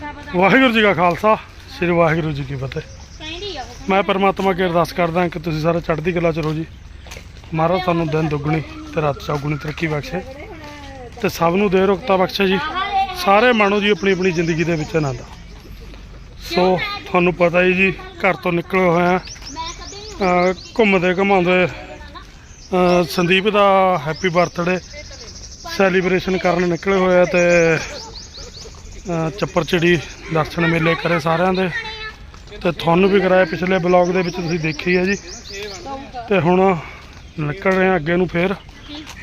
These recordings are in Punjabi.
ਵਾਹਿਗੁਰੂ ਜੀ ਕਾ ਖਾਲਸਾ, ਸ੍ਰੀ ਵਾਹਿਗੁਰੂ ਜੀ ਕੀ ਫਤਿਹ। ਮੈਂ ਪਰਮਾਤਮਾ ਅੱਗੇ ਅਰਦਾਸ ਕਰਦਾ ਕਿ ਤੁਸੀਂ ਸਾਰੇ ਚੜ੍ਹਦੀ ਕਲਾ ਚ ਰਹੋ ਜੀ। ਮਹਾਰਾਜ ਤੁਹਾਨੂੰ ਦਿਨ ਦੁੱਗਣੀ ਤੇ ਰਾਤ ਚੌਗੁਣੀ ਤਰੱਕੀ ਬਖਸ਼ੇ। ਤੇ ਸਭ ਨੂੰ ਦੇ ਰੁਕਤਾ ਬਖਸ਼ੇ ਜੀ। ਸਾਰੇ ਮਾਣੋ ਜੀ ਆਪਣੀ ਆਪਣੀ ਜ਼ਿੰਦਗੀ ਦੇ ਵਿੱਚ ਆਨੰਦ। ਸੋ, ਤੁਹਾਨੂੰ ਪਤਾ ਹੀ ਜੀ, ਘਰ ਤੋਂ ਨਿਕਲੇ ਹੋਏ ਆ ਘੁੰਮਦੇ ਘਮਾਉਂਦੇ ਸੰਦੀਪ ਦਾ ਹੈਪੀ ਬਰਥਡੇ ਸੈਲੀਬ੍ਰੇਸ਼ਨ ਕਰਨ ਨਿਕਲੇ ਹੋਏ ਆ ਤੇ ਚੱਪਰ ਚਿੜੀ ਦਰਸ਼ਨ ਮੇਲੇ ਕਰੇ ਸਾਰਿਆਂ ਦੇ। ਤੇ ਤੁਹਾਨੂੰ ਵੀ ਕਰਾਇਆ ਪਿਛਲੇ ਬਲੌਗ ਦੇ ਵਿੱਚ ਤੁਸੀਂ ਦੇਖੀ ਹੈ ਜੀ। ਤੇ ਹੁਣ ਨਿਕਲ ਰਹੇ ਆ ਅੱਗੇ ਨੂੰ ਫੇਰ।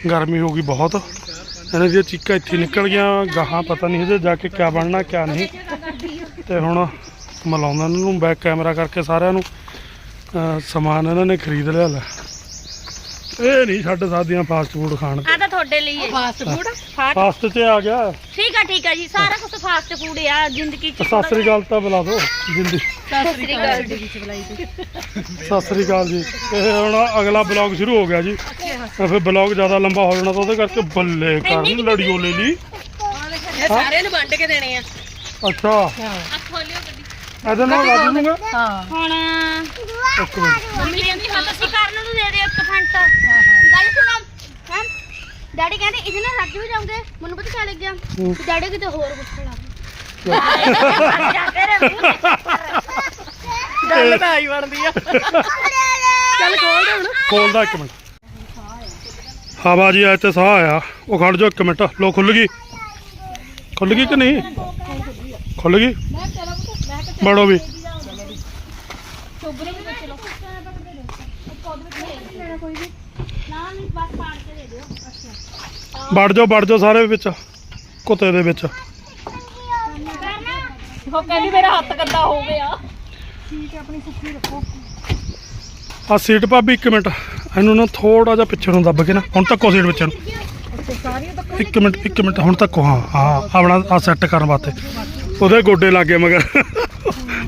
ਗਰਮੀ ਹੋ ਗਈ ਬਹੁਤ। ਇਹਨਾਂ ਦੀਆਂ ਚੀਕਾਂ ਇੱਥੇ ਨਿਕਲ ਗਈਆਂ, ਗਾਹਾਂ ਪਤਾ ਨਹੀਂ ਹਜੇ ਜਾ ਕੇ ਕਿਆ ਬਣਨਾ, ਕਿਆ ਨਹੀਂ। ਤੇ ਹੁਣ ਮਿਲਾਉਂਦਾ ਇਹਨਾਂ ਨੂੰ ਬੈਕ ਕੈਮਰਾ ਕਰਕੇ ਸਾਰਿਆਂ ਨੂੰ ਸਮਾਨ ਇਹਨਾਂ ਨੇ ਖਰੀਦ ਲਿਆ ਲੈ। ਇਹ ਨਹੀਂ ਛੱਡ ਸਕਦੀਆਂ ਫਾਸਟ ਫੂਡ ਖਾਣ ਆ ਤਾਂ ਤੁਹਾਡੇ ਲਈ ਹੈ। ਫਾਸਟ ਫੂਡ ਫਾਸਟ ਫਾਸਟ 'ਚ ਆ ਗਿਆ। ਠੀਕ ਆ ਠੀਕ ਆ ਜੀ। ਸਾਰਾ ਕੁਝ ਫਾਸਟ ਫੂਡ ਆ ਜ਼ਿੰਦਗੀ ਚ। ਸਤਿ ਸ੍ਰੀ ਅਕਾਲ ਤਾਂ ਬੁਲਾ ਦਿਓ ਜਿੰਦੀ ਸਤਿ ਸ੍ਰੀ ਅਕਾਲ ਜੀ। ਸਤਿ ਸ੍ਰੀ ਅਕਾਲ ਜੀ। ਇਹ ਹੁਣ ਅਗਲਾ ਬਲੌਗ ਸ਼ੁਰੂ ਹੋ ਗਿਆ ਜੀ। ਤਾਂ ਫਿਰ ਬਲੌਗ ਜ਼ਿਆਦਾ ਲੰਬਾ ਹੋ ਜਾਣਾ ਤਾਂ ਉਹਦੇ ਕਰਕੇ ਬੱਲੇ ਕਰ ਲੜੀਓ ਲੈ ਲਈ। ਇਹ ਸਾਰਿਆਂ ਨੂੰ ਵੰਡ ਕੇ ਦੇਣੇ ਆ। ਅੱਛਾ। ਆ ਖੋਲਿਓ। ਇਹਦੇ ਨਾਲ ਲਾ ਦੂੰਗਾ ਹਾਂ। ਹੁਣ ਇੱਕ ਮਿੰਟ ਮੰਮੀ ਕਹਿੰਦੀ ਹਾਂ ਤੁਸੀਂ ਕਰਨ ਨੂੰ ਦੇ ਦਿਓ ਇੱਕ ਫੰਟ। ਗੱਲ ਸੁਣੋ। ਹਾਂ? ਡੈਡੀ ਕਹਿੰਦੇ ਇਹਦੇ ਨਾਲ ਰੱਜ ਵੀ ਜਾਓਗੇ ਮੈਨੂੰ ਪਤਾ ਕਿਆ ਲੱਗਿਆ ਹੂੰ। ਡੈਡੀ ਕਿਤੇ ਹੋਰ ਪੁੱਛਣ ਲੱਗ ਗੱਲ ਤਾਂ ਆਈ ਬਣਦੀ ਆ। ਚੱਲ ਖੋਲ ਦੇ ਹੁਣ। ਖੋਲਦਾ ਇੱਕ ਮਿੰਟ। ਹਵਾ ਜੀ ਅੱਜ ਤੇ ਸਾਹ ਆਇਆ। ਉਹ ਖੜ ਜਾਓ ਇੱਕ ਮਿੰਟ। ਲੋ ਖੁੱਲ ਗਈ। ਖੁੱਲ ਗਈ ਕਿ ਨਹੀਂ? ਖੁੱਲ ਗਈ? ਬੜੋ ਵੀ। ਨਾ ਨਹੀਂ ਬਸ ਵੜ ਜਾਓ ਵੜ ਜਾਓ ਸਾਰੇ ਵਿੱਚ, ਕੁੱਤੇ ਦੇ ਵਿੱਚ। ਕਰਨਾ ਉਹ ਕਹਿੰਦੀ ਮੇਰਾ ਹੱਥ ਗੰਦਾ ਹੋ ਗਿਆ ਆ ਸੀਟ ਭਾਬੀ, ਇੱਕ ਮਿੰਟ। ਇਹਨੂੰ ਨਾ ਥੋੜਾ ਜਿਹਾ ਪਿੱਛੇ ਨੂੰ ਦੱਬ ਕੇ ਨਾ, ਹੁਣ ਤੱਕੋ ਸੀਟ ਵਿੱਚ ਨੂੰ ਇੱਕ ਮਿੰਟ ਇੱਕ ਮਿੰਟ, ਹੁਣ ਤੱਕੋ, ਹਾਂ ਹਾਂ, ਆਪਣਾ ਆ ਸੈੱਟ ਕਰਨ ਵਾਸਤੇ। ਉਹਦੇ ਗੋਡੇ ਲੱਗੇ ਮਗਰ।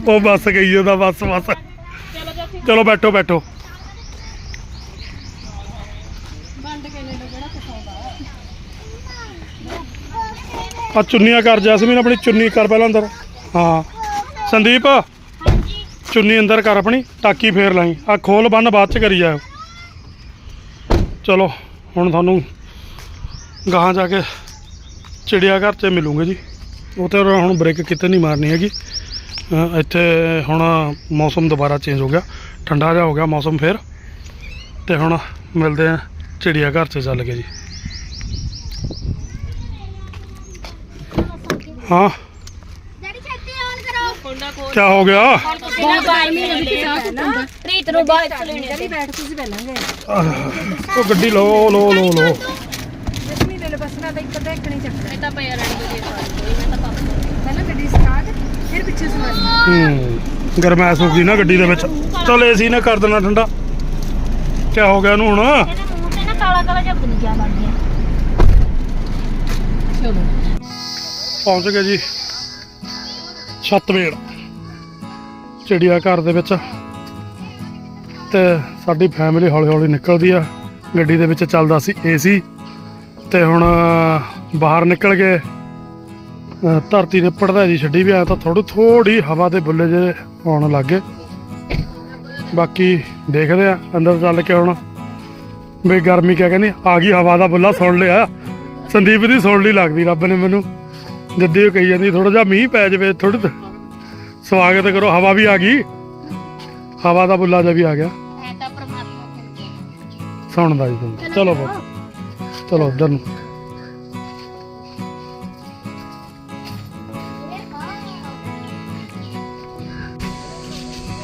ਉਹ ਬੱਸ ਗਈ ਉਹਦਾ ਬੱਸ ਬੱਸ ਚਲੋ ਬੈਠੋ ਬੈਠੋ। ਵੰਡ ਕੇ ਲੈ ਲਓ ਜਿਹੜਾ ਕੁਛ ਆਉਂਦਾ ਆ ਚੁੰਨੀਆਂ ਕਰ ਜੈਸਮੀਨ ਆਪਣੀ, ਚੁੰਨੀ ਕਰ ਪਹਿਲਾਂ ਅੰਦਰ। ਹਾਂ। ਸੰਦੀਪ, ਚੁੰਨੀ ਅੰਦਰ ਕਰ ਆਪਣੀ, ਟਾਕੀ ਫੇਰ ਲਾਈ। ਆ ਖੋਲ, ਬੰਨ, ਬਾਅਦ ਚ ਕਰੀ ਜਾਓ ਚਲੋ, ਹੁਣ ਤੁਹਾਨੂੰ ਗਾਹਾਂ ਜਾ ਕੇ ਚਿੜੀਆ ਘਰ 'ਚ ਮਿਲੂਗੇ ਜੀ। ਉਹ ਤੇ ਹੁਣ ਬ੍ਰੇਕ ਕਿਤੇ ਨਹੀਂ ਮਾਰਨੀ ਹੈਗੀ। ਇੱਥੇ ਹੁਣ ਮੌਸਮ ਦੁਬਾਰਾ ਚੇਂਜ ਹੋ ਗਿਆ। ਠੰਡਾ ਜਿਹਾ ਹੋ ਗਿਆ ਮੌਸਮ ਫੇਰ। ਤੇ ਹੁਣ ਮਿਲਦੇ ਆ ਚਿੜੀਆ ਘਰ 'ਚ ਚੱਲ ਕੇ ਜੀ। ਹਾਂ। ਕੀ ਹੋ ਗਿਆ? ਹੁਣ ਬਾਈ ਨਹੀਂ ਲੱਗੇ ਨਾ ਰੀਤ ਨੂੰ ਬਾਈ ਚ ਲੈਣੀ ਚਲੀ ਬੈਠ ਤੁਸੀਂ ਪਹਿਲਾਂ ਗਏ। ਆਹ, ਉਹ ਗੱਡੀ ਲਓ ਲਓ ਲਓ ਲਓ। ਜਸਮੀ ਲੈ ਲਓ ਬਸ ਨਾ ਤਾਂ ਇੱਕ ਤਾਂ ਇੱਕ ਨਹੀਂ ਚੱਕਣਾ। ਇਹ ਤਾਂ ਪਿਆ ਰਹਿਣ ਦੋ ਜੀ ਮੈਂ ਤਾਂ ਪਾਪ ਪਹਿਲਾਂ ਗੱਡੀ ਸਟਾਰਟ ਫਿਰ ਪਿੱਛੇ ਸਵਾਰੀ ਹੂੰ ਗਰਮੈਸ਼ ਹੋ ਗਈ ਨਾ ਗੱਡੀ ਦੇ ਵਿੱਚ। ਚਲ ਏਸੀ ਨਾ ਕਰ ਦੇਣਾ ਠੰਡਾ। ਕੀ ਹੋ ਗਿਆ ਇਹਨੂੰ ਹੁਣ? ਇਹਦੇ ਮੂੰਹ ਤੇ ਨਾ ਕਾਲਾ ਕਾਲਾ ਜਿਹਾ ਬਣ ਗਿਆ ਬਣ ਗਿਆ। ਚਲੋ। ਪਹੁੰਚ ਗਏ ਜੀ। ਛੱਤਵੇੜ ਚਿੜੀਆ ਘਰ ਦੇ ਵਿੱਚ। ਤੇ ਸਾਡੀ ਫੈਮਿਲੀ ਹੌਲੀ ਹੌਲੀ ਨਿਕਲਦੀ ਆ। ਗੱਡੀ ਦੇ ਵਿੱਚ ਚੱਲਦਾ ਸੀ ਏਸੀ ਤੇ ਹੁਣ ਬਾਹਰ ਨਿਕਲ ਅ, ਧਰਤੀ ਨੇ ਪੜਦਾ ਜੀ ਛੱਡੀ ਵੀ ਆ ਤਾਂ ਥੋੜੀ ਥੋੜੀ ਹਵਾ ਦੇ ਬੁੱਲੇ ਜੇ ਆਉਣ ਲੱਗ ਬਾਕੀ ਦੇਖਦੇ ਆ ਅੰਦਰ ਚੱਲ ਕੇ ਹੁਣ। ਵੀ ਗਰਮੀ ਕਿਆ ਕਹਿੰਦੀ ਆ? ਗਈ ਹਵਾ ਦਾ ਬੁੱਲਾ ਸੁਣ ਲਿਆ। ਸੰਦੀਪ ਦੀ ਸੁਣ ਲਈ ਲੱਗਦੀ ਰੱਬ ਨੇ ਮੈਨੂੰ। ਜੱਦੀ ਉਹ ਕਹੀ ਜਾਂਦੀ ਥੋੜਾ ਜਿਹਾ ਮੀਂਹ ਪੈ ਜਾਵੇ ਥੋੜੀ ਸਵਾਗਤ ਕਰੋ ਹਵਾ ਵੀ ਆ ਗਈ। ਹਵਾ ਦਾ ਬੁੱਲਾ ਜਿਹਾ ਵੀ ਆ ਗਿਆ। ਸੁਣਦਾ ਜੀ ਚਲੋ ਚਲੋ ਉਧਰ ਨੂੰ।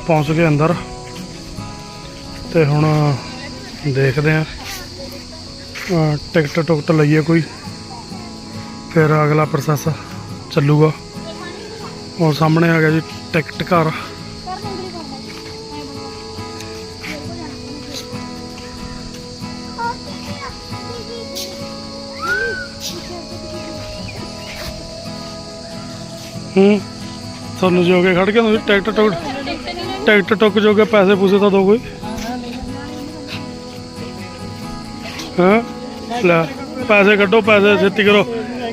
ਪਹੁੰਚ ਗਏ ਅੰਦਰ। ਤੇ ਹੁਣ ਦੇਖਦੇ ਆ ਟਿਕਟ ਟੁਕਟ ਲਈਏ ਕੋਈ। ਫਿਰ ਅਗਲਾ ਪ੍ਰੋਸੈਸ ਚੱਲੂਗਾ। ਉਹ ਸਾਹਮਣੇ ਆ ਗਿਆ ਜੀ ਟਿਕਟ ਘਰ। ਹੂੰ? ਤੁਹਾਨੂੰ ਜੋਗੇ ਖੜ ਕੇ ਤੁਸੀਂ ਟਿਕਟ ਟੁਕਟ? ਟਿਕਟ ਟੁਕ ਜੋਗੇ ਪੈਸੇ ਪੂਸੇ ਤਾਂ ਦੋ ਕੋਈ। ਹਾਂ ਲੈ ਪੈਸੇ ਕੱਢੋ ਪੈਸੇ ਛੇਤੀ ਕਰੋ।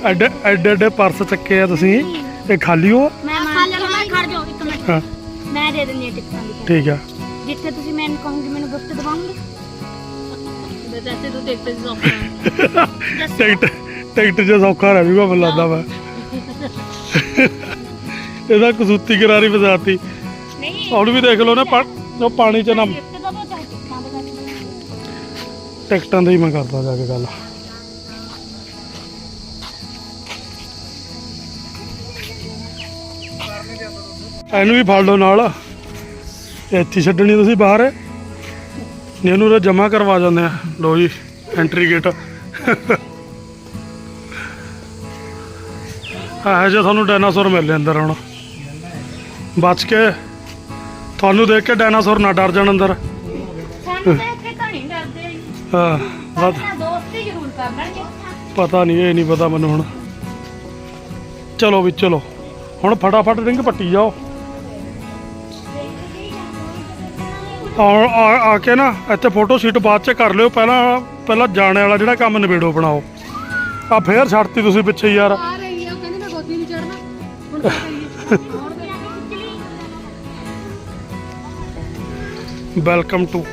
ਐਡੇ ਐਡੇ ਐਡੇ ਪਰਸ ਚੱਕੇ ਆ ਤੁਸੀਂ। ਇਹ ਖਾਲੀ ਹੋ? ਮੈਂ ਮੰਨ ਮੈਂ ਖੜ ਜਾਓ ਇੱਕ ਮਿੰਟ। ਹਾਂ। ਮੈਂ ਦੇ ਦਿੰਦੀ ਹਾਂ ਟਿਕਟਾਂ ਦੀ। ਠੀਕ ਆ। ਜਿੱਥੇ ਤੁਸੀਂ ਮੈਨੂੰ ਕਹੋਗੇ ਮੈਨੂੰ ਗਿਫਟ ਦਵਾਉਂਗੇ ਵੈਸੇ ਤੂੰ ਦੇਖ ਤੇ ਸੌਂਪਣਾ ਟਿਕਟ ਟਿਕਟ ਜੇ ਸੌਖਾ ਰਹਿ ਜੂਗਾ ਮੈਨੂੰ ਲੱਗਦਾ ਵਾ ਇਹਦਾ ਕਸੂਤੀ ਕਰਾਰੀ ਫਸਾਤੀ। ਨਹੀਂ। ਹੁਣ ਵੀ ਦੇਖ ਲਓ ਨਾ ਪਾ- ਉਹ ਪਾਣੀ ਚ ਨਾ ਗਿਫਟ ਦਵੋ ਚਾਹੇ ਟਿਕਟਾਂ ਦੇ ਵਿੱਚ ਟਿਕਟਾਂ ਦੇ ਹੀ ਮੈਂ ਕਰਦਾ ਜਾ ਕੇ ਗੱਲ। ਇਹਨੂੰ ਵੀ ਫੜ ਲਓ ਨਾਲ। ਇਹ ਇੱਥੇ ਛੱਡਣੀ ਤੁਸੀਂ ਬਾਹਰ। ਨਹੀਂ ਇਹਨੂੰ ਤਾਂ ਜਮਾ ਕਰਵਾ ਜਾਂਦੇ ਆ। ਲੋ ਜੀ ਐਂਟਰੀ ਗੇਟ ਆਹ ਜੇ ਤੁਹਾਨੂੰ ਡਾਇਨਾਸੌਰ ਮਿਲ ਅੰਦਰ ਹੁਣ। ਬਚ ਕੇ ਤੁਹਾਨੂੰ ਦੇਖ ਕੇ ਡਾਇਨਾਸੌਰ ਨਾ ਡਰ ਜਾਣ ਅੰਦਰ। ਸਾਨੂੰ ਦੇਖ ਕੇ ਤਾਂ ਨਹੀਂ ਡਰਦੇ। ਹਾਂ ਬਸ ਸਾਡੇ ਨਾਲ ਦੋਸਤੀ ਜ਼ਰੂਰ ਕਰ ਲੈਣਗੇ ਪਤਾ ਨਹੀਂ ਇਹ ਨਹੀਂ ਪਤਾ ਮੈਨੂੰ ਹੁਣ। ਚਲੋ ਵੀ ਚਲੋ। ਹੁਣ ਫਟਾਫਟ ਰਿੰਗ ਪੱਟੀ ਜਾਓ। ਆ ਆ- ਆ ਕੇ ਨਾ ਇੱਥੇ ਫੋਟੋ ਸ਼ੀਟ ਬਾਅਦ ਚ ਕਰ ਲਿਓ। ਪਹਿਲਾਂ ਪਹਿਲਾਂ ਜਾਣੇ ਵਾਲਾ ਜਿਹੜਾ ਕੰਮ ਨਿਬੇੜੋ ਬਣਾਓ। ਆ ਫੇਰ ਛੱਡਤੀ ਤੁਸੀਂ ਪਿੱਛੇ ਯਾਰ। ਆ ਰਹੀ ਆ ਉਹ ਕਹਿੰਦੀ ਮੈਂ ਗੋਦੀ ਨਹੀਂ ਚੜਨਾ ਹੁਣ ਕੀ ਕਰੀਏ ਵੈਲਕਮ ਟੂ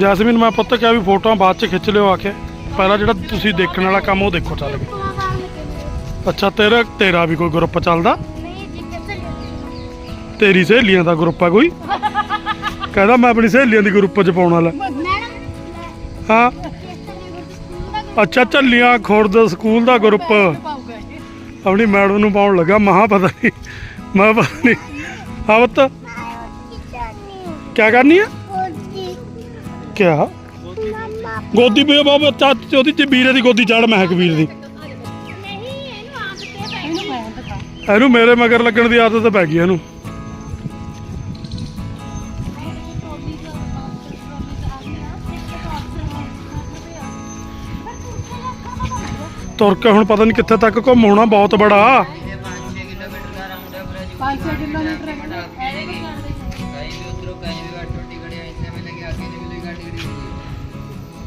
ਜੈਸਮੀਨ ਮੈਂ ਪੁੱਤ ਕਿਹਾ ਵੀ ਫੋਟੋਆਂ ਬਾਅਦ ਚ ਖਿੱਚ ਲਿਓ ਆ ਕੇ। ਪਹਿਲਾਂ ਜਿਹੜਾ ਤੁਸੀਂ ਦੇਖਣ ਵਾਲਾ ਕੰਮ ਉਹ ਦੇਖੋ ਚੱਲ ਕੇ। ਅੱਛਾ, ਤੇਰਾ ਤੇਰਾ ਵੀ ਕੋਈ ਗਰੁੱਪ ਚੱਲਦਾ? ਤੇਰੀ ਸਹੇਲੀਆਂ ਦਾ ਗਰੁੱਪ ਆ ਕੋਈ? ਕਹਿੰਦਾ ਮੈਂ ਆਪਣੀ ਸਹੇਲੀਆਂ ਦੀ ਗਰੁੱਪ ਚ ਪਾਉਣ ਵਾਲਾ। ਹਾਂ। ਅੱਛਾ, ਝੱਲੀਆਂ ਖੁਰਦ ਸਕੂਲ ਦਾ ਗਰੁੱਪ ਆਪਣੀ ਮੈਡਮ ਨੂੰ ਪਾਉਣ ਲੱਗਾ, ਮਹਾ ਪਤਾ ਨਹੀਂ ਮੈਂ ਪਤਾ ਨਹੀਂ ਹਾਂ ਪੁੱਤ। ਕੀ ਕਰਨੀ ਆ? ਕਿਆ? ਗੋਦੀ ਪੇ ਬਾਬਾ, ਚਾਚ ਉਹਦੀ ਚ ਵੀਰੇ ਦੀ ਗੋਦੀ ਚੜ, ਮਹਿਕ ਵੀਰ ਦੀ। ਇਹਨੂੰ ਮੇਰੇ ਮਗਰ ਲੱਗਣ ਦੀ ਆਦਤ ਪੈ ਗਈ ਇਹਨੂੰ। ਤੁਰ ਕੇ ਹੁਣ ਪਤਾ ਨਹੀਂ ਕਿੱਥੇ ਤੱਕ ਘੁੰਮ ਹੋਣਾ ਬਹੁਤ ਬੜਾ। 5-6 ਕਿਲੋਮੀਟਰ ਹੈ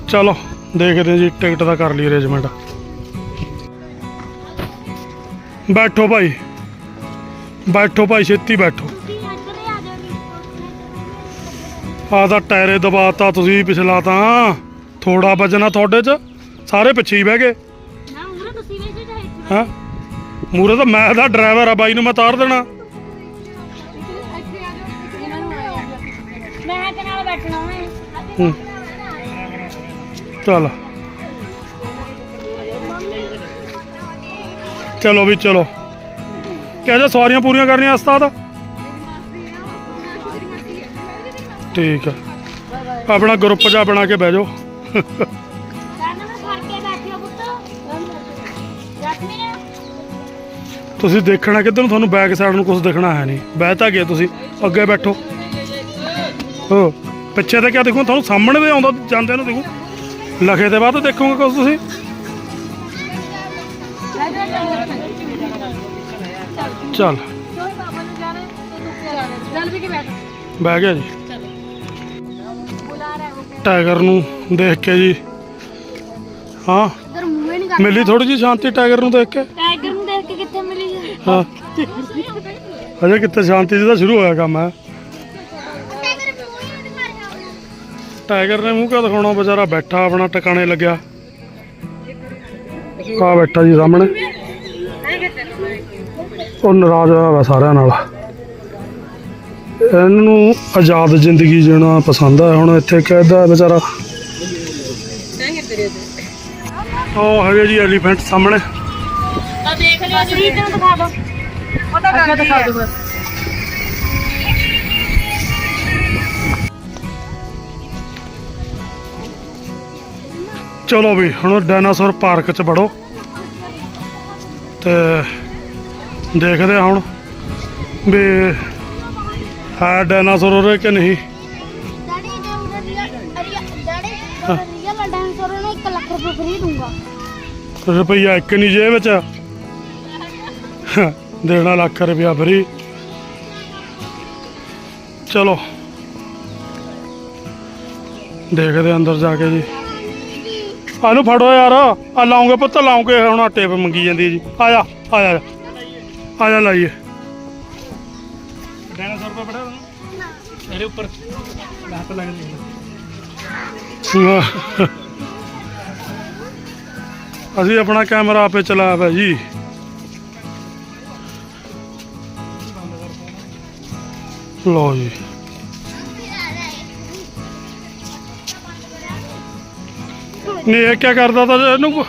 ਚਲੋ ਦੇਖਦੇ ਹਾਂ ਜੀ ਟਿਕਟ ਦਾ ਕਰ ਲਈ ਅਰੇਂਜਮੈਂਟ ਬੈਠੋ ਭਾਈ ਬੈਠੋ ਭਾਈ ਛੇਤੀ ਬੈਠੋ। ਆ ਤਾਂ ਟਾਇਰੇ ਦਬਾਤਾ ਤੁਸੀਂ ਪਿਛਲਾ ਤਾਂ। ਥੋੜਾ ਵਜਣਾ ਤੁਹਾਡੇ ਚ ਸਾਰੇ ਪਿੱਛੇ ਹੀ ਬਹਿ ਗਏ। ਹਾਂ? ਮੂਰੇ ਤਾਂ ਮੈਂ ਦਾ ਡਰਾਈਵਰ ਆ ਬਾਈ ਨੂੰ ਮੈਂ ਤਾਰ ਦੇਣਾ। ਮੈਂ ਹੂੰ। ਚੱਲ। ਚਲੋ ਵੀ ਚਲੋ। ਕਹਿ ਜਾ ਸਵਾਰੀਆਂ ਪੂਰੀਆਂ ਕਰਨੀਆਂ ਉਸਤਾਦ। ਠੀਕ ਆ। ਆਪਣਾ ਗਰੁੱਪ ਜਾ ਬਣਾ ਕੇ ਬਹਿ ਜਾਓ। ਤੁਸੀਂ ਦੇਖਣਾ ਕਿੱਧਰ ਨੂੰ ਤੁਹਾਨੂੰ ਬੈਕ ਸਾਈਡ ਨੂੰ ਕੁਝ ਦਿਖਣਾ ਹੈ ਨਹੀਂ। ਬਹਿ ਤਾਂ ਗਏ ਤੁਸੀਂ। ਅੱਗੇ ਬੈਠੋ। ਹੋ। ਪਿੱਛੇ ਤੇ ਕਿਆ ਦੇਖੋ ਤੁਹਾਨੂੰ ਸਾਹਮਣੇ ਦੇ ਆਉਂਦਾ ਜਾਂਦੇ ਨੂੰ ਦੇਖੋ। ਲਖੇ ਦੇ ਬਾਅਦ ਦੇਖੋਗੇ ਕੁਝ ਤੁਸੀਂ? ਚੱਲ। ਬਹਿ ਗਿਆ ਜੀ। ਟਾਈਗਰ ਨੂੰ ਦੇਖ ਕੇ ਜੀ। ਹਾਂ। ਮਿਲੀ ਥੋੜੀ ਜੀ ਸ਼ਾਂਤੀ ਟਾਈਗਰ ਨੂੰ ਦੇਖ ਕੇ? ਟਾਈਗਰ ਨੂੰ ਦੇਖ ਕੇ ਕਿੱਥੇ ਮਿਲੀ ਹਾਂ। ਅਜੇ ਕਿੱਥੇ ਸ਼ਾਂਤੀ ਜੀ ਦਾ ਸ਼ੁਰੂ ਹੋਇਆ ਕੰਮ ਹੈ। ਟਾਈਗਰ ਨੇ ਮੂੰਹ ਕਿਉਂ ਦਿਖਾਉਣਾ? ਵਿਚਾਰਾ ਬੈਠਾ ਆਪਣਾ ਟਿਕਾਣੇ ਲੱਗਿਆ। ਆ ਬੈਠਾ ਜੀ ਸਾਹਮਣੇ। ਉਹ ਨਾਰਾਜ਼ ਹੋਇਆ ਵਾ ਸਾਰਿਆਂ ਨਾਲ। ਇਹਨੂੰ ਆਜ਼ਾਦ ਜ਼ਿੰਦਗੀ ਜੀਣਾ ਪਸੰਦ ਹੈ ਹੁਣ ਇੱਥੇ ਕਹਿੰਦਾ ਵਿਚਾਰਾ ਉਹ ਹੈਗੇ ਜੀ ਐਲੀਫੈਂਟ ਸਾਹਮਣੇ। ਤਾਂ ਦੇਖ ਲਿਓ ਜੀ। ਨੂੰ ਦਿਖਾ ਦਿਓ ਉਹਦਾ ਅੱਗੇ ਦਿਖਾ ਦੋ ਬਸ। ਚਲੋ ਵੀ ਹੁਣ ਡਾਇਨਾਸੌਰ ਪਾਰਕ ਚ ਵੜੋ ਤੇ ਦੇਖਦੇ ਹਾਂ ਹੁਣ ਵੀ ਹੈ ਡਾਇਨਾਸੌਰ ਉਰੇ ਕਿ ਨਹੀਂ। ਡੈਡੀ ਜੇ ਉਧਰ ਰੀਅਲ ਡੈਡੀ ਰੀਅਲ ਡਾਂਸਰ ਨੂੰ 1 ਲੱਖ ਰੁਪਏ ਫ੍ਰੀ ਦੂੰਗਾ। ਰੁਪਈਆ ਇੱਕ ਨਹੀਂ ਜੇਬ ਵਿੱਚ ਦੇਣਾ ਲੱਖ ਰੁਪਇਆ ਫਰੀ। ਚਲੋ। ਦੇਖਦੇ ਅੰਦਰ ਜਾ ਕੇ ਜੀ। ਆਨੂੰ ਫੜੋ ਯਾਰ। ਆ ਲਾਉਂਗੇ ਪੁੱਤ, ਲਾਉਂਗੇ। ਹੁਣ ਆਹ ਟੇਪ ਮੰਗੀ ਜਾਂਦੀ ਹੈ ਜੀ। ਆ ਜਾ ਆ ਜਾ ਆ ਜਾ ਲਾਈਏ। ਡਾਇਨਾਸੌਰ ਪਾ ਬੜਾ ਇਹਦੇ ਉੱਪਰ। ਲੱਤ ਲੱਗ ਜੀ ਅਸੀਂ ਆਪਣਾ ਕੈਮਰਾ ਆਪੇ ਚਲਾਇਆ ਪਿਆ ਜੀ ਲੋ ਜੀ। ਨਹੀਂ, ਇਹ ਕੀ ਕਰਦਾ ਤਾਂ ਇਹਨੂੰ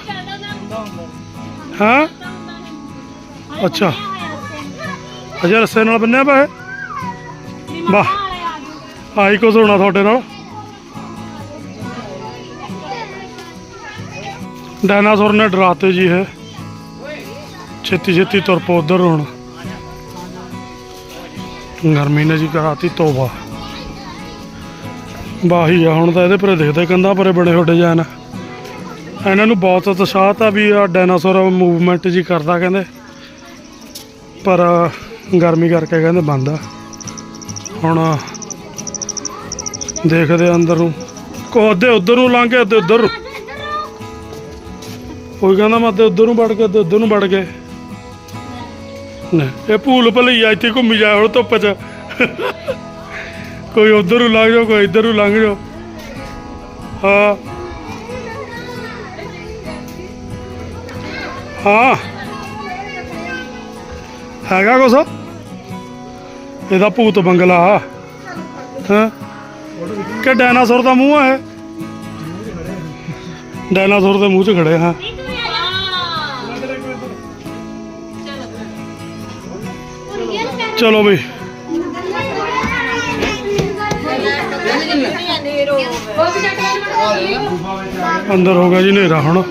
ਹਾਂ? ਅੱਛਾ। ਅਜੇ ਰੱਸੇ ਨਾਲ ਬੰਨਿਆ ਪਿਆ ਵਾਹ। ਆਈ ਕੁਛ ਹੋਣਾ ਤੁਹਾਡੇ ਨਾਲ। ਡਾਇਨਾਸੌਰ ਨੇ ਡਰਾਤੇ ਜੀ ਇਹ। ਛੇਤੀ ਛੇਤੀ ਤੁਰ ਪੋ ਉਧਰ ਹੁਣ। ਗਰਮੀ ਨੇ ਜੀ ਕਰਾਤੀ ਤੋਬਾ। ਬਾਹੀ ਆ, ਹੁਣ ਤਾਂ ਇਹਦੇ ਪਰੇ ਦੇਖਦੇ ਕੰਧਾਂ ਪਰੇ ਬੜੇ ਛੋਟੇ ਜਾਨ ਇਹਨਾਂ ਨੂੰ ਬਹੁਤ ਉਤਸ਼ਾਹਤ ਆ ਵੀ ਆ ਡਾਇਨਾਸੌਰ ਮੂਵਮੈਂਟ ਜੀ ਕਰਦਾ ਕਹਿੰਦੇ। ਪਰ ਗਰਮੀ ਕਰਕੇ ਕਹਿੰਦੇ ਬੰਦ ਆ। ਹੁਣ ਦੇਖਦੇ ਅੰਦਰ ਨੂੰ। ਕੋ ਅੱਧੇ ਉਧਰ ਨੂੰ ਲੰਘ ਗਏ ਅੱਧੇ ਉਧਰ ਕੋਈ ਕਹਿੰਦਾ ਮੈਂ ਅੱਧੇ ਉਧਰ ਨੂੰ ਵੜ ਕੇ ਅੱਧੇ ਉਧਰ ਨੂੰ ਵੜ ਗਏ ਨੇ ਇਹ ਭੂਲ ਭਲਈਆ ਇੱਥੇ ਘੁੰਮੀ ਜਾ ਹੁਣ ਧੁੱਪ 'ਚ। ਕੋਈ ਉਧਰ ਨੂੰ ਲੰਘ ਜਾਓ, ਕੋਈ ਇੱਧਰ ਨੂੰ ਲੰਘ ਜਾਓ। ਹਾਂ। ਹਾਂ। ਹੈਗਾ ਕੁਛ? ਇਹਦਾ ਭੂਤ ਬੰਗਲਾ। ਹਾਂ? ਕਿ ਡਾਇਨਾਸੌਰ ਦਾ ਮੂੰਹ ਹੈ ਡਾਇਨਾਸੌਰ ਦੇ ਮੂੰਹ 'ਚ ਖੜੇ ਹਾਂ ਚਲੋ ਬਈ। ਅੰਦਰ ਹੋ ਗਿਆ ਜੀ ਹਨੇਰਾ ਹੁਣ।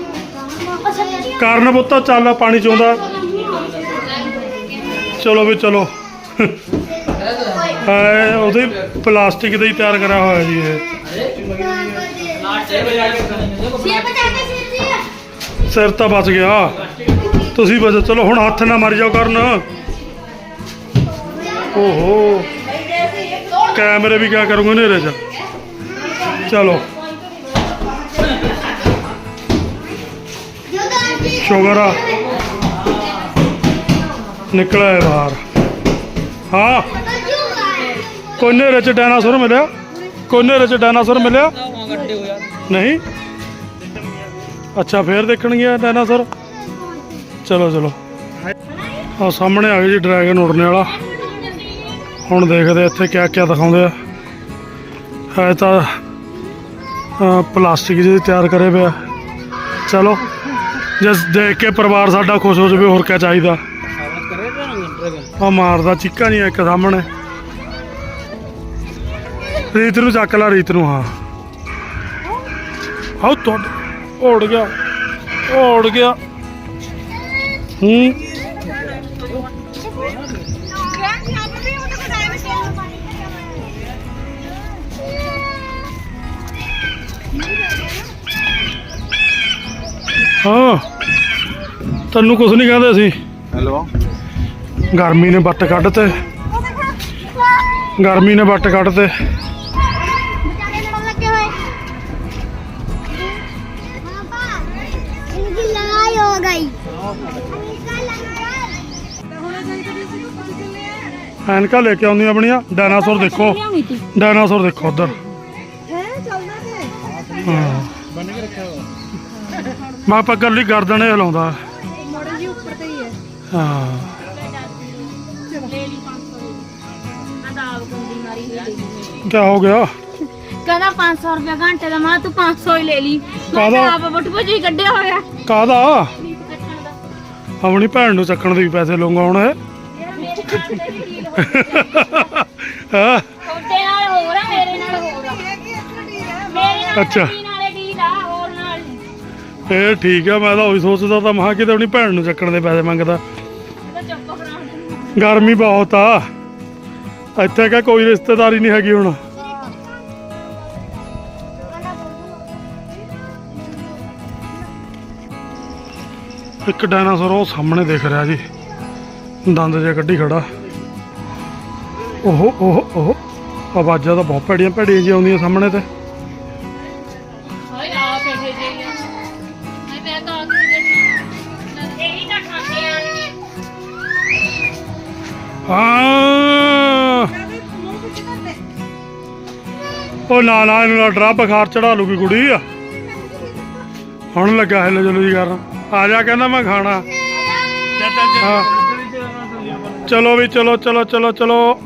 ਕਾਰਨ ਪੁੱਤਾ ਚੱਲ ਪਾਣੀ ਚੋਂਦਾ। ਚਲੋ ਵੀ ਚਲੋ। ਹੈ ਉਹਦੇ ਪਲਾਸਟਿਕ ਦਾ ਹੀ ਤਿਆਰ ਕਰਿਆ ਹੋਇਆ ਜੀ ਇਹ। ਸਿਰ ਤਾਂ ਬਚ ਗਿਆ। ਤੁਸੀਂ ਬਚ ਚਲੋ ਹੁਣ ਹੱਥ ਨਾ ਮਰ ਜਾਓ ਕਰਨ। ਓਹੋ। ਕੈਮਰੇ ਵੀ ਕਿਆ ਕਰੂੰਗੇ ਹਨੇਰੇ 'ਚ। ਚਲੋ। ਸ਼ੁਗਰ ਆ। ਨਿਕਲਿਆ ਹੈ ਬਾਹਰ। ਹਾਂ। ਕੋਨੇ ਹਨੇਰੇ 'ਚ ਡਾਇਨਾਸੌਰ ਮਿਲਿਆ? ਕੋਈ ਹਨੇਰੇ 'ਚ ਡਾਇਨਾਸੌਰ ਮਿਲਿਆ? ਨਹੀਂ? ਅੱਛਾ, ਫੇਰ ਦੇਖਣ ਗਿਆ ਡਾਇਨਾਸੌਰ। ਚਲੋ ਚਲੋ। ਆ ਸਾਹਮਣੇ ਆ ਗਿਆ ਜੀ ਡਰੈਗਨ ਉੜਨੇ ਵਾਲਾ। ਹੁਣ ਦੇਖਦੇ ਇੱਥੇ ਕਿਆ ਕਿਆ ਦਿਖਾਉਂਦੇ ਆ। ਹੈ ਤਾਂ ਪਲਾਸਟਿਕ ਜਿਹੀ ਤਿਆਰ ਕਰੇ ਪਿਆ। ਚਲੋ। ਜਿਸ ਦੇਖ ਕੇ ਪਰਿਵਾਰ ਸਾਡਾ ਖੁਸ਼ ਹੋ ਜਾਵੇ, ਹੋਰ ਕਿਆ ਚਾਹੀਦਾ? ਆ ਮਾਰਦਾ ਚੀਕਾ ਨਹੀਂ ਇੱਕ ਸਾਹਮਣੇ। ਰੀਤ ਨੂੰ ਚੱਕ ਲਾ, ਰੀਤ ਨੂੰ, ਹਾਂ। ਆਉ ਤੁਹਾਡੇ ਉੜ ਗਿਆ। ਉੜ ਗਿਆ। ਹੂੰ। ਹਾਂ। ਤੈਨੂੰ ਕੁਝ ਨਹੀਂ ਕਹਿੰਦੇ ਅਸੀਂ। ਹੈਲੋ। ਗਰਮੀ ਨੇ ਬੱਟ ਕੱਢ ਤੇ ਗਰਮੀ ਨੇ ਬੱਟ ਕੱਢ ਤੇ ਵਿਚਾਰੇ ਲੜਨ ਲੱਗੇ ਹੋਏ ਪਾਪਾ इनकी लड़ाई हो गई ਐਨਕਾਂ ਲੈ ਕੇ ਆਉਂਦੀ ਆਪਣੀਆਂ। ਡਾਇਨਾਸੌਰ ਦੇਖੋ। ਡਾਇਨਾਸੌਰ ਦੇਖੋ ਉਧਰ। ਹੈ ਚੱਲਦਾ ਤੇ ਹਾਂ। ਮੈਂ ਪਾ ਗੱਲੀ ਗਰਦਨ ਇਹ ਹਿਲਾਉਂਦਾ ਹਾਂ ਕੀ ਹੋ। ਗਿਆ? ਕਹਿੰਦਾ 500 ਰੁਪਏ ਘੰਟੇ ਦਾ। ਮੈਂ ਤੂੰ 500 ਹੀ ਲੈ ਲਈ। ਮੈਂ ਕਾਹਦਾ? ਤਾਂ ਆਪ ਬਟੂ ਜੀ ਕੱਢਿਆ ਹੋਇਆ। ਕਾਹਦਾ? ਨੀਤ ਕੱਟਣ ਦਾ। ਆਪਣੀ ਭੈਣ ਨੂੰ ਚੱਕਣ ਦੇ ਵੀ ਪੈਸੇ ਲਊਂਗਾ ਹੁਣ ਤੇ ਹਾਂ ਤੁਹਾਡੇ ਨਾਲ ਹੋਰ ਆ ਮੇਰੇ ਨਾਲ ਹੋਰ ਆ। ਮੇਰੇ ਨਾਲ ਅੱਛਾ। ਇਹ ਠੀਕ ਆ, ਮੈਂ ਤਾਂ ਉਹੀ ਸੋਚਦਾ ਤਾਂ ਮਹਾ ਕਿਤੇ ਆਪਣੀ ਭੈਣ ਨੂੰ ਚੱਕਣ ਦੇ ਪੈਸੇ ਮੰਗਦਾ। ਗਰਮੀ ਬਹੁਤ ਆ। ਇੱਥੇ ਕਾ ਕੋਈ ਰਿਸ਼ਤੇਦਾਰੀ ਨਹੀਂ ਹੈਗੀ ਹੁਣ। ਇੱਕ ਡਾਇਨਾਸੌਰ ਉਹ ਸਾਹਮਣੇ ਦਿਖ ਰਿਹਾ ਜੀ। ਦੰਦ ਜੇ ਕੱਢੀ ਖੜਾ। ਓਹੋ ਓਹੋ, ਓਹ। ਆਵਾਜ਼ਾਂ ਤਾਂ ਬਹੁਤ ਭੈੜੀਆਂ ਭੈੜੀਆਂ ਜੀ ਆਉਂਦੀਆਂ ਸਾਹਮਣੇ ਤੇ। ਹਾਂ। ਉਹ ਨਾ ਨਾ ਇਹਨੂੰ ਨਾ ਡਰਾ ਬੁਖਾਰ ਚੜਾ ਲੂਗੀ ਕੁੜੀ ਆ। ਹੁਣ ਲੱਗਾ ਹਿੱਲ ਜੁਲ ਜੀ ਕਰਨ। ਆ ਜਾ ਕਹਿੰਦਾ ਮੈਂ ਖਾਣਾ। ਚਲੋ ਵੀ ਚਲੋ ਚਲੋ ਚਲੋ ਚਲੋ।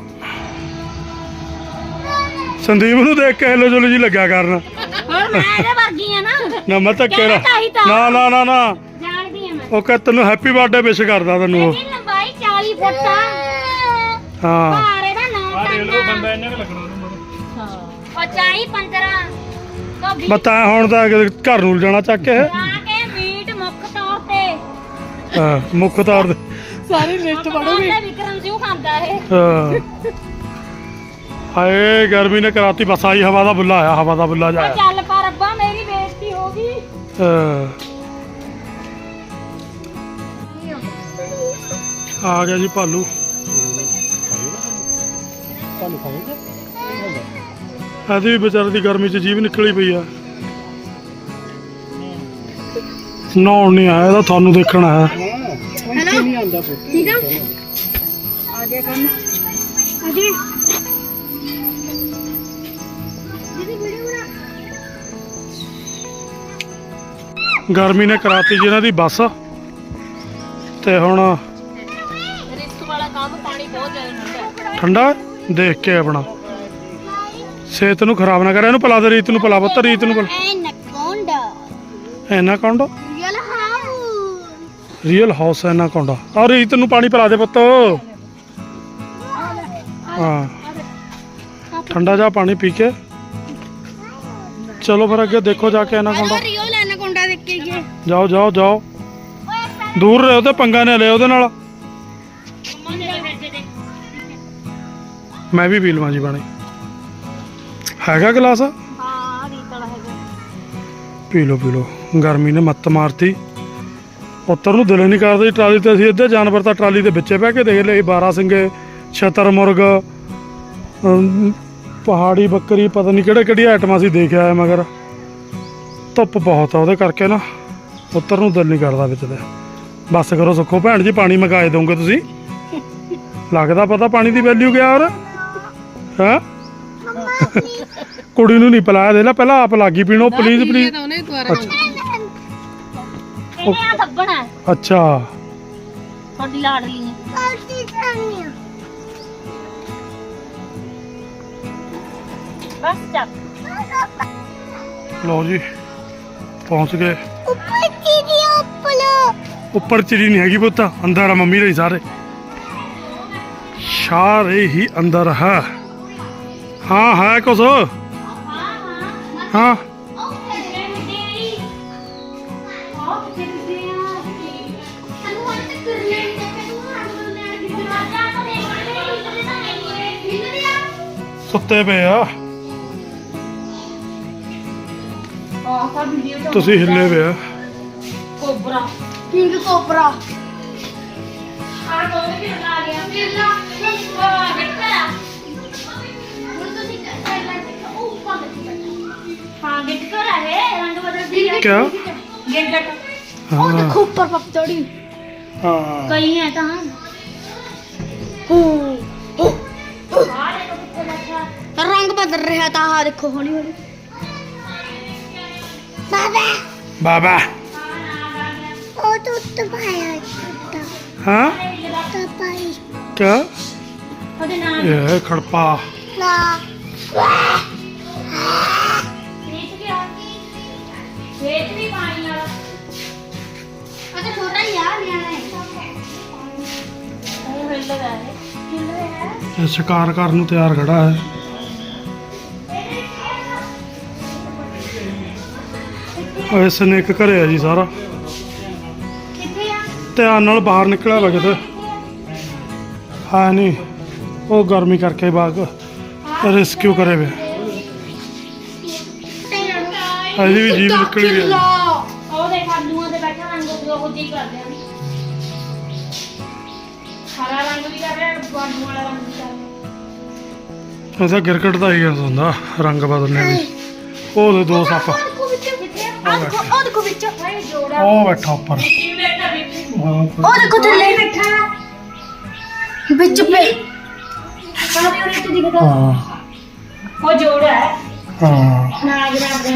ਸੰਦੀਪ ਨੂੰ ਦੇਖ ਕੇ ਹਿੱਲ ਜੁਲ ਜੀ ਲੱਗਾ ਕਰਨ। ਹੋਰ ਮੈਂ ਇਹਦੇ ਵਰਗੀ ਆ ਨਾ। ਨਾ ਮੈਂ ਤਾਂ। ਨਾ ਨਾ ਨਾ ਨਾ। ਜਾਣਦੀ ਆ ਮੈਂ। ਉਹ ਕਹ ਤੈਨੂੰ ਹੈਪੀ ਬਰਥਡੇ ਵਿਸ਼ ਕਰਦਾ ਤੈਨੂੰ ਉਹ। ਲੰਬਾਈ 40 ਫੁੱਟ ਆ। ਹਾਂ। ਭਾਰ ਇਹਦਾ 9 ਟਨ ਆ। ਇੰਨਾ ਕਿ ਲੱਗਣਾ ਉਚਾਈ 15 ਤੋਂ 20 ਬਤਾ ਹੁਣ ਤਾਂ ਘਰ ਨੂੰ ਜਾਣਾ ਚੱਕ ਕੇ। ਜਾ ਕੇ ਮੀਟ ਮੁੱਖ ਤੌਰ ਤੇ। ਹਾਂ, ਮੁੱਖ ਤੌਰ ਤੇ। ਸਾਰੀ ਲਿਸਟ ਪੜੋਗੇ ਉਹਦਾ ਵਿਕਰਮ ਸਿੰਘ ਖਾਂਦਾ ਇਹ। ਹਾਂ। ਹਾਏ ਗਰਮੀ ਨੇ ਕਰਾਤੀ ਬਸ ਆਈ ਹਵਾ ਦਾ ਬੁੱਲਾ ਆਇਆ ਹਵਾ ਦਾ ਬੁੱਲਾ ਉਹ ਜਾਇਆ ਚੱਲ ਪਰ ਅੱਬਾ ਮੇਰੀ ਬੇਇੱਜ਼ਤੀ ਹੋ ਗਈ। ਆ ਗਿਆ ਜੀ ਭਾਲੂ। ਇਹਦੀ ਵੀ ਵਿਚਾਰੇ ਦੀ ਗਰਮੀ ਚ ਜੀਭ ਨਿਕਲੀ ਪਈ ਆ। ਨਹਾਉਣ ਨਹੀਂ ਆਇਆ ਇਹਦਾ ਤੁਹਾਨੂੰ ਦੇਖਣ ਆਇਆ। ਹੈਲੋ? ਠੀਕ ਆ? ਆ ਗਿਆ ਕੰਮ? ਅਜੀ ਦੀਦੀ ਵੀਡੀਓ ਬਣਾ ਗਰਮੀ ਨੇ ਕਰਾਤੀ ਜੀ ਇਹਨਾਂ ਦੀ ਬੱਸ। ਤੇ ਹੁਣ ਰਿਸਕ ਵਾਲਾ ਕੰਮ ਪਾਣੀ ਬਹੁਤ ਜ਼ਿਆਦਾ ਹੁੰਦਾ। ਠੰਡਾ? ਦੇਖ ਕੇ ਆਪਣਾ। ਸਿਹਤ ਨੂੰ ਖਰਾਬ ਨਾ ਕਰੇ ਇਹਨੂੰ ਪਿਲਾ ਦੇ ਰੀਤ ਨੂੰ ਪਿਲਾ ਪੁੱਤ ਰੀਤ ਨੂੰ ਪਿਲਾ anaconda anaconda. Real house real house anaconda. ਆ ਰੀਤ ਨੂੰ ਪਾਣੀ ਪਿਲਾ ਦੇ ਪੁੱਤ। ਹਾਂ। ਠੰਡਾ ਜਾ ਪਾਣੀ ਪੀ ਕੇ। ਚਲੋ ਫਿਰ ਅੱਗੇ ਦੇਖੋ ਜਾ ਕੇ ਐਨਾ ਕੌਂਡਾ। ਰੀਅਲ ਐਨਕੋਂਡਾ ਦੇਖ ਕੇ ਗਏ ਜਾਓ ਜਾਓ ਜਾਓ। ਦੂਰ ਰਹੋ ਤੇ ਪੰਗਾ ਨੇ ਲਿਆ ਉਹਦੇ ਨਾਲ। ਮੈਂ ਵੀ ਪੀ ਲਵਾਂ ਜੀ ਪਾਣੀ। ਹੈਗਾ ਗਲਾਸ? ਹਾਂ ਰੀਤਲ ਹੈਗਾ। ਪੀ ਲਓ ਪੀ ਲਓ। ਗਰਮੀ ਨੇ ਮੱਤ ਮਾਰਤੀ। ਉੱਤਰ ਨੂੰ ਦਿਲ ਨਹੀਂ ਕਰਦਾ ਜੀ ਟਰਾਲੀ ਤੇ। ਅਸੀਂ ਅੱਧੇ ਜਾਨਵਰ ਤਾਂ ਟਰਾਲੀ ਦੇ ਵਿੱਚੇ ਬਹਿ ਕੇ ਦੇਖ ਲਏ। 12 ਸਿੰਘੇ ਛਤਰ ਮੁਰਗ ਅਮ, ਪਹਾੜੀ ਬੱਕਰੀ ਪਤਾ ਨਹੀਂ ਕਿਹੜੇ ਕਿਹੜੀ ਆਈਟਮਾਂ ਸੀ ਦੇਖਿਆ ਆਇਆ ਮਗਰ ਧੁੱਪ ਬਹੁਤ ਆ ਉਹਦੇ ਕਰਕੇ ਨਾ। ਉੱਤਰ ਨੂੰ ਦਿਲ ਨਹੀਂ ਕਰਦਾ ਵਿੱਚ ਤੇ। ਬਸ ਕਰੋ ਸੁੱਖੋ। ਭੈਣ ਜੀ ਪਾਣੀ ਮਗਾਏ ਦੋਗੇ ਤੁਸੀਂ? ਲੱਗਦਾ ਪਤਾ ਪਾਣੀ ਦੀ ਵੈਲਿਊ ਗਿਆ ਹੋਰ ਹਾਂ? ਕੁੜੀ ਨੂੰ ਨਹੀਂ ਪਿਲਾਇਆ ਦੇ ਲੈ ਪਹਿਲਾਂ ਆਪ ਲੱਗੀ ਪੀਣੋ ਪਲੀਜ਼ ਪਲੀਜ਼ ਤਾਂ ਉਹਨੇ ਦੁਆਰਾ ਇਹਨੇ ਆ। ਦੱਬਣਾ ਅੱਛਾ। ਤੁਹਾਡੀ ਲਾਡਲੀ ਨੇ। ਕਾਟੀ ਚਾਹੀਏ ਬਸ ਚੱਕ ਲਓ ਜੀ ਪਹੁੰਚ ਗਏ। ਉੱਪਰ ਚੀਦੀ ਉੱਪਰ। ਉੱਪਰ ਚਿੜੀ ਨਹੀਂ ਹੈਗੀ ਪੁੱਤ ਅੰਦਰ ਆ ਮੰਮੀ ਰਹੀ ਸਾਰੇ। ਸਾਰੇ ਹੀ ਅੰਦਰ ਹੈ। ਹਾਂ ਹੈ ਕੁਛ? ਹਾਂ ਸੁੱਤੇ ਪਏ ਆ। ਤੁਸੀਂ ਹਿੱਲੇ ਪਏ ਆ। ਕੋਬਰਾ। King cobra. ਆ ਲਿਆ? ਕਿਰਲਾ ਆ ਗਿੱਟਾ ਹੁਣ ਬਦਲਦੀ ਹੈ ਕਿਆ? ਗਿੱਟ ਉਹ ਹਾਂ। ਦੇਖੋ ਉੱਪਰ ਪਪਤੜੀ ਹਾਂ। ਕਈ ਹੈ ਤਾਂ। ਹੂੰ ਰੰਗ ਬਦਲ ਰਿਹਾ ਤਾਂ ਆ ਦੇਖੋ ਹੌਲੀ ਹੌਲੀ। ਬਾਬਾ। ਬਾਬਾ। ਉਹ ਟੁੱਟ ਪਾਇਆ ਟੁੱਟਾ ਹਾਂ? ਪਾਈ। ਕਿਆ? ਵੇਚ ਵੀ ਪਾਣੀ ਵਾਲਾ। ਅਗਰ ਛੋਟਾ ਹੀ ਆ ਲਿਆਣਾ ਹੈ। ਉਹ ਹਿੱਲਦਾ ਹੈ ਹਿੱਲਦਾ ਹੈ? ਇਹ ਸ਼ਿਕਾਰ ਕਰਨ ਨੂੰ ਤਿਆਰ ਖੜਾ ਹੈ। ਓਏ ਸਨੇਕ ਘਰੇ ਆ ਜੀ ਸਾਰਾ। ਕਿੱਥੇ ਆ? ਧਿਆਨ ਨਾਲ ਬਾਹਰ ਨਿਕਲਿਆ ਵਾ ਕਿਤੇ। ਹਾਂ ਨਹੀਂ। ਉਹ ਗਰਮੀ ਕਰਕੇ ਬਾਗ ਰੈਸਕਿਊ ਕਰੇ ਵੇ। ਇਹਦੀ ਵੀ ਜੀਭ ਨਿਕਲੀ ਵੀ ਆ। ਉਹ ਦੇਖ ਆਲੂਆਂ ਤੇ ਬੈਠਾ ਰੰਗ ਉਹ ਜਿਹੀ ਕਰਦੇ ਆ। ਹਰਾ ਰੰਗ ਵੀ ਕਰ ਰਿਹਾ ਆਲੂ ਵਾਲਾ ਰੰਗ ਵੀ ਕਰ ਰਿਹਾ। ਇਹਦਾ ਗਿਰਕਟ ਦਾ ਹੀ ਹੁੰਦਾ ਰੰਗ ਬਦਲਨੇ ਦੀ ਉਹ ਦੇ ਦੋ ਸੱਪ। ਉਹ ਦੇਖੋ ਵਿੱਚ ਕਿੱਥੇ ਆ ਦੇਖੋ ਉਹ ਦੇਖੋ ਵਿੱਚ। ਹਾਏ ਜੋੜਾ। ਉਹ ਬੈਠਾ ਉੱਪਰ। ਉਹ ਦੇਖੋ ਥੱਲੇ। ਬੈਠਾ। ਵਿੱਚ ਪੇ ਹਾਂ। ਉਹ ਜੋੜਾ ਹੈ। ਹਾਂ। ਨਾਗਰਾ ਦੇ।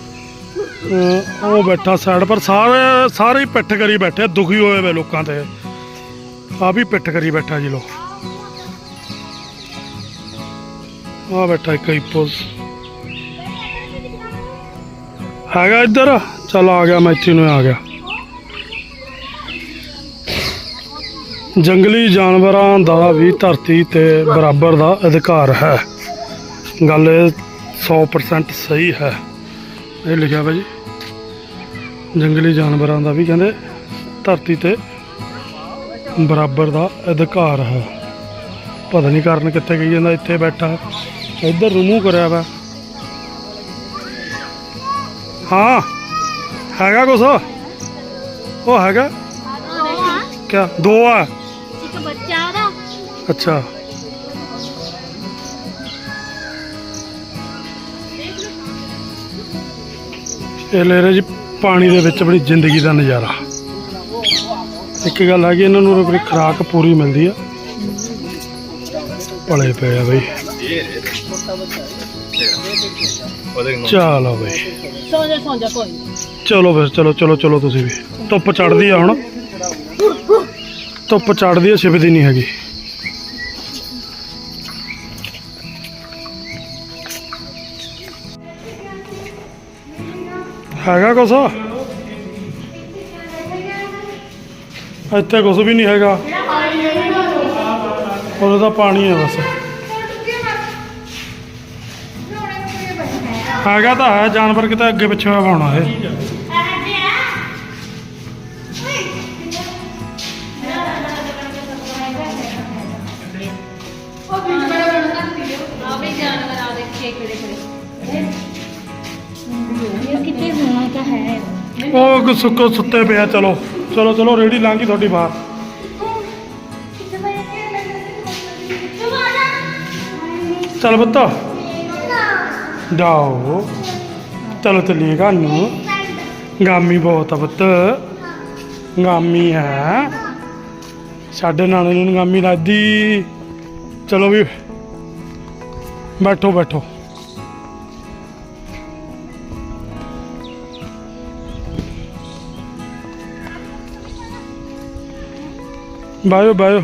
ਅਹ, ਉਹ ਬੈਠਾ ਸਾਈਡ ਪਰ ਸਾਰੇ ਸਾਰੇ ਪਿੱਠ ਕਰੀ ਬੈਠੇ ਦੁਖੀ ਹੋਏ ਵੇ ਲੋਕਾਂ ਤੇ। ਆ ਵੀ ਪਿੱਠ ਕਰੀ ਬੈਠਾ ਜੀ ਲੋ ਆ ਬੈਠਾ ਇੱਕ ਹਿੱਪੋਸ ਹੈਗਾ ਇੱਧਰ? ਚੱਲ ਆ ਗਿਆ ਮੈਂ ਇੱਥੇ ਨੂੰ ਆ ਗਿਆ। ਜੰਗਲੀ ਜਾਨਵਰਾਂ ਦਾ ਵੀ ਧਰਤੀ ਤੇ ਬਰਾਬਰ ਦਾ ਅਧਿਕਾਰ ਹੈ। ਗੱਲ ਇਹ 100% ਸਹੀ ਹੈ। ਇਹ ਲਿਖਿਆ ਵਾ ਜੀ। ਜੰਗਲੀ ਜਾਨਵਰਾਂ ਦਾ ਵੀ ਕਹਿੰਦੇ ਧਰਤੀ ਤੇ ਬਰਾਬਰ ਦਾ ਅਧਿਕਾਰ ਹੈ। ਪਤਾ ਨਹੀਂ ਕਾਰਨ ਕਿੱਥੇ ਗਈ ਜਾਂਦਾ ਇੱਥੇ ਬੈਠਾ। ਇੱਧਰ ਨੂੰ ਮੂੰਹ ਕਰਿਆ ਵਾ। ਹਾਂ ਹੈਗਾ ਕੁਛ? ਉਹ ਹੈਗਾ? ਕਿਆ ਦੋ ਆ? ਇੱਕ ਬੱਚਾ ਉਹਦਾ ਅੱਛਾ। ਇਹ ਲੈ ਰਹੇ ਜੀ, ਪਾਣੀ ਦੇ ਵਿੱਚ ਆਪਣੀ ਜ਼ਿੰਦਗੀ ਦਾ ਨਜ਼ਾਰਾ। ਇੱਕ ਗੱਲ ਹੈ ਕਿ ਇਹਨਾਂ ਨੂੰ ਆਪਣੀ ਖੁਰਾਕ ਪੂਰੀ ਮਿਲਦੀ ਆ। ਪਲੇ ਪਏ ਆ ਬਈ। ਚਲੋ ਬਈ। ਸੌਂ ਜਾ ਸੌਂ ਜਾ ਕੋਈ ਚਲੋ ਫਿਰ ਚਲੋ ਚਲੋ ਚਲੋ ਤੁਸੀਂ ਵੀ। ਧੁੱਪ ਚੜਦੀ ਆ ਹੁਣ। ਧੁੱਪ ਚੜਦੀ ਆ, ਛਿਪਦੀ ਨਹੀਂ ਹੈਗੀ। ਹੈਗਾ ਕੁਛ? ਇੱਥੇ ਕੁਛ ਵੀ ਨਹੀਂ ਹੈਗਾ। ਉਹਦਾ ਤਾਂ ਪਾਣੀ ਹੈ ਬਸ। ਹੈਗਾ ਤਾਂ ਹੈ, ਜਾਨਵਰ ਕਿਤੇ ਅੱਗੇ ਪਿੱਛੇ ਆਉਣਾ ਹੋਣਾ ਉਹ ਕੁ ਸੁੱਕੋ ਸੁੱਤੇ ਪਿਆ ਚਲੋ ਚਲੋ ਚਲੋ, ਰੇੜੀ ਲਾਂਗੀ ਤੁਹਾਡੀ ਬਾਹਰ। ਚੱਲ ਪੁੱਤ। ਜਾਓ। ਚਲੋ ਚੱਲੀਏ ਘਰ ਨੂੰ ਗਾਮੀ ਬਹੁਤ ਆ ਪੁੱਤ। ਗਾਮੀ ਹੈ। ਸਾਡੇ ਨਾਨੇ ਨੂੰ ਨੀ ਗਾਮੀ ਲੱਗਦੀ। ਚਲੋ ਵੀ, ਬੈਠੋ ਬੈਠੋ। ਬਾਇਓ ਬਾਇਓ।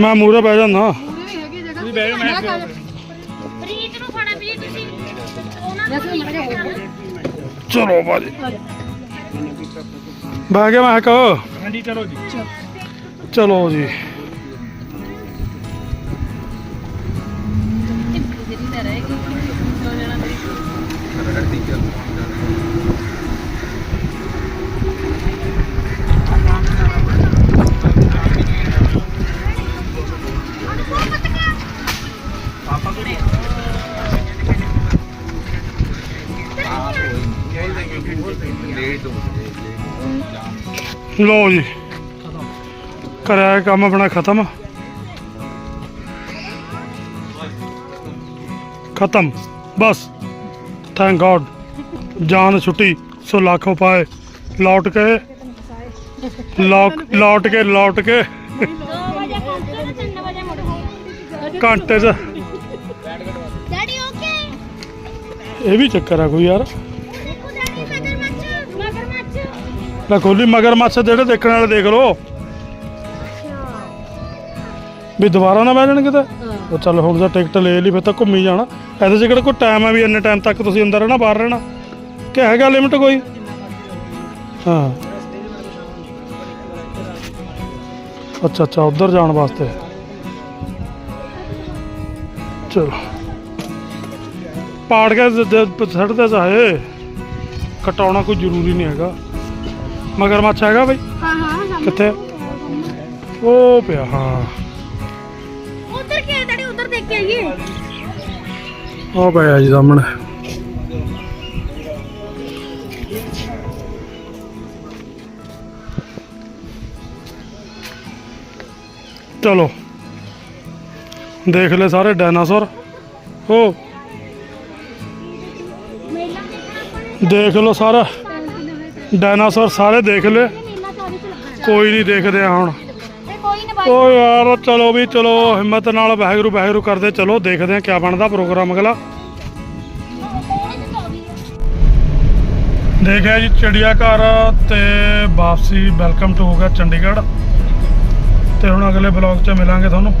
ਮੈਂ ਮੂਰੇ ਬਹਿ ਜਾਂਦਾ। ਪ੍ਰੀਤ ਨੂੰ ਫੜਾ ਵੀ ਤੁਸੀਂ ਉਹਨਾਂ ਨੂੰ ਚਲੋ ਬਾਜੀ ਬਹਿ ਗਿਆ ਮੈਂ ਕਹੋ। ਹਾਂਜੀ ਚਲੋ ਜੀ। ਚਲੋ ਜੀ। ਲਓ ਜੀ ਕਰਿਆ ਕੰਮ ਆਪਣਾ ਖਤਮ। ਖਤਮ। ਬਸ। ਥੈਂਕ ਗॉड ਜਾਨ ਛੁੱਟੀ ਸੋ ਲੱਖ ਪਾਏ ਲੌਟ ਕੇ। ਲੌਟ ਲੌਟ ਕੇ ਲੌਟ ਕੇ। 2 ਵਜੇ ਪਹੁੰਚੋ ਤੇ 3 ਵਜੇ ਮੁੜੋ ਘੰਟੇ ਚ। ਡੈਡੀ ਓਕੇ ਇਹ ਵੀ ਚੱਕਰ ਆ ਕੋਈ ਯਾਰ। ਲੈ ਖੋਲੀ ਮਗਰ ਮੱਛ ਜਿਹੜੇ ਦੇਖਣ ਵਾਲੇ ਦੇਖ ਲੋ ਵੀ ਦੁਬਾਰਾ ਨਾ ਬਹਿ ਜਾਣ ਕਿਤੇ? ਉਹ ਚੱਲ ਹੁਣ ਤਾਂ ਟਿਕਟ ਲੈ ਲਈ ਫਿਰ ਤਾਂ ਘੁੰਮੀ ਜਾਣਾ। ਇਹਦੇ 'ਚ ਕਿਹੜਾ ਕੋਈ ਟਾਈਮ ਹੈ ਵੀ ਇੰਨੇ ਟਾਈਮ ਤੱਕ ਤੁਸੀਂ ਅੰਦਰ ਰਹਿਣਾ ਬਾਹਰ ਰਹਿਣਾ? ਕਿ ਹੈਗਾ ਲਿਮਟ ਕੋਈ? ਹਾਂ। ਅੱਛਾ ਅੱਛਾ ਉਧਰ ਜਾਣ ਵਾਸਤੇ। ਚਲੋ। ਪਾੜ ਕੇ ਛੱਡਦੇ ਚਾਹੇ ਕਟਾਉਣਾ ਕੋਈ ਜ਼ਰੂਰੀ ਨਹੀਂ ਹੈਗਾ। ਮਗਰਮੱਛ ਹੈਗਾ ਬਈ? ਹਾਂ ਹਾਂ। ਕਿੱਥੇ? ਉਹ ਪਿਆ ਹਾਂ। ਉਧਰ ਕੀ ਡੈਡੀ? ਉਧਰ ਦੇਖ ਕੇ ਆਈਏ। ਉਹ ਪਿਆ ਜੀ ਸਾਹਮਣੇ। ਚਲੋ। ਦੇਖ ਲੈ ਸਾਰੇ ਡਾਇਨਾਸੌਰ। ਹੋ। ਦੇਖ ਲਓ ਸਾਰਾ। ਡਾਇਨਾਸੌਰ ਸਾਰੇ ਦੇਖ ਲਏ। ਕੋਈ ਨਹੀਂ ਦੇਖਦੇ ਆ ਹੁਣ। ਉਹ ਯਾਰ, ਚਲੋ ਵੀ, ਚਲੋ, ਹਿੰਮਤ ਨਾਲ ਵਾਹਿਗੁਰੂ ਵਾਹਿਗੁਰੂ ਕਰਦੇ, ਚਲੋ, ਦੇਖਦੇ ਆ ਕੀ ਬਣਦਾ ਪ੍ਰੋਗਰਾਮ ਅਗਲਾ। ਦੇਖਿਆ ਜੀ ਚਿੜੀਆ ਘਰ ਤੇ ਵਾਪਸੀ, ਵੈਲਕਮ ਟੂ ਹੋ ਗਿਆ ਚੰਡੀਗੜ੍ਹ। ਤੇ ਹੁਣ ਅਗਲੇ ਬਲੌਗ 'ਚ ਮਿਲਾਂਗੇ ਤੁਹਾਨੂੰ।